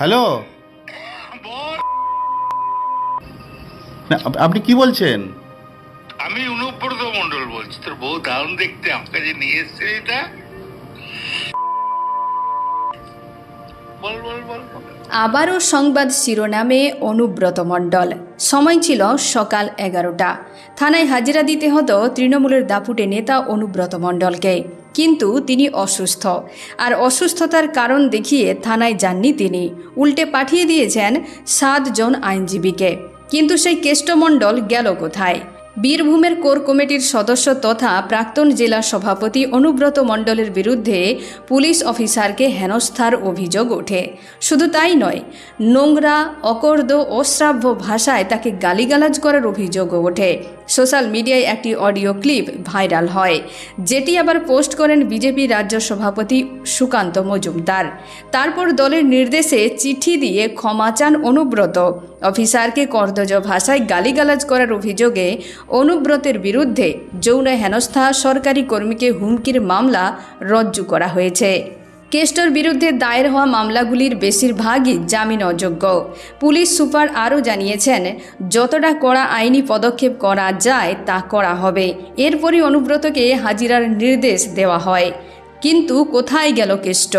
Hello? না, আপনি কি বলছেন? আমি অনুব্রত মন্ডল বলছি তোর বউ দারুণ দেখতে আমার কাছে নিয়ে এসছে এটা? বল বল বল বল। আবারও সংবাদ শিরোনামে অনুব্রত মণ্ডল। সময় ছিল সকাল এগারোটা। থানায় হাজিরা দিতে হতো তৃণমূলের দাপুটে নেতা অনুব্রত মণ্ডলকে। কিন্তু তিনি অসুস্থ। আর অসুস্থতার কারণ দেখিয়ে থানায় যাননি তিনি। উল্টে পাঠিয়ে দিয়েছেন সাতজন আইনজীবীকে। কিন্তু সেই কেষ্টমণ্ডল গেল কোথায়? বীরভূমের কোর কমিটির সদস্য তথা প্রাক্তন জেলা সভাপতি অনুব্রত মণ্ডলের বিরুদ্ধে পুলিশ অফিসারকে হেনস্থার অভিযোগ ওঠে। শুধু তাই নয়, নোংরা, অকর্দ অশ্রাব্য ভাষায় তাকে গালিগালাজ করার অভিযোগও ওঠে। সোশ্যাল মিডিয়ায় একটি অডিও ক্লিপ ভাইরাল হয়, যেটি আবার পোস্ট করেন বিজেপি রাজ্য সভাপতি সুকান্ত মজুমদার। তারপর দলের নির্দেশে চিঠি দিয়ে ক্ষমা চান অনুব্রত। অফিসারকে কর্দজ ভাষায় গালিগালাজ করার অভিযোগে অনুব্রতের বিরুদ্ধে যৌন হেনস্থা সরকারি কর্মীকে হুমকির মামলা রজ্জু করা হয়েছে। কেষ্টর বিরুদ্ধে দায়ের হওয়া মামলাগুলির বেশিরভাগই জামিন অযোগ্য। পুলিশ সুপার আরও জানিয়েছেন, যতটা কড়া আইনি পদক্ষেপ করা যায় তা করা হবে। এরপরই অনুব্রতকে হাজিরার নির্দেশ দেওয়া হয়। কিন্তু কোথায় গেল কেষ্ট?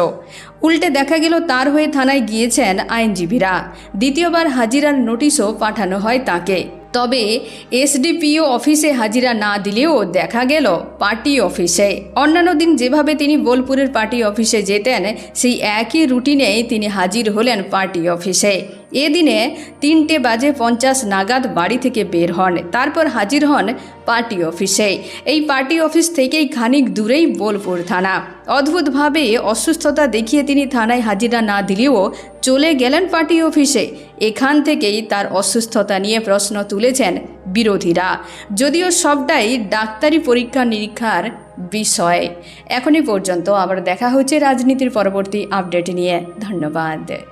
উল্টে দেখা গেল তার হয়ে থানায় গিয়েছেন আইনজীবীরা। দ্বিতীয়বার হাজিরার নোটিশও পাঠানো হয় তাকে। তবে এসডিপিও অফিসে হাজিরা না দিলেও দেখা গেল পার্টি অফিসে। অন্যান্য দিন যেভাবে তিনি বোলপুরের পার্টি অফিসে যেতেন, সেই একই রুটিনেই তিনি হাজির হলেন পার্টি অফিসে। এদিনে তিনটে বাজে পঞ্চাশ নাগাদ বাড়ি থেকে বের হন, তারপর হাজির হন পার্টি অফিসে। এই পার্টি অফিস থেকেই খানিক দূরেই বোলপুর থানা। অদ্ভুতভাবে অসুস্থতা দেখিয়ে তিনি থানায় হাজিরা না দিলেও চলে গেলেন পার্টি অফিসে। এখান থেকেই তার অসুস্থতা নিয়ে প্রশ্ন তুলেছেন বিরোধীরা। যদিও সবটাই ডাক্তারি পরীক্ষা নিরীক্ষার বিষয়। এখনই পর্যন্ত আবার দেখা হচ্ছে রাজনীতির পরবর্তী আপডেট নিয়ে। ধন্যবাদ।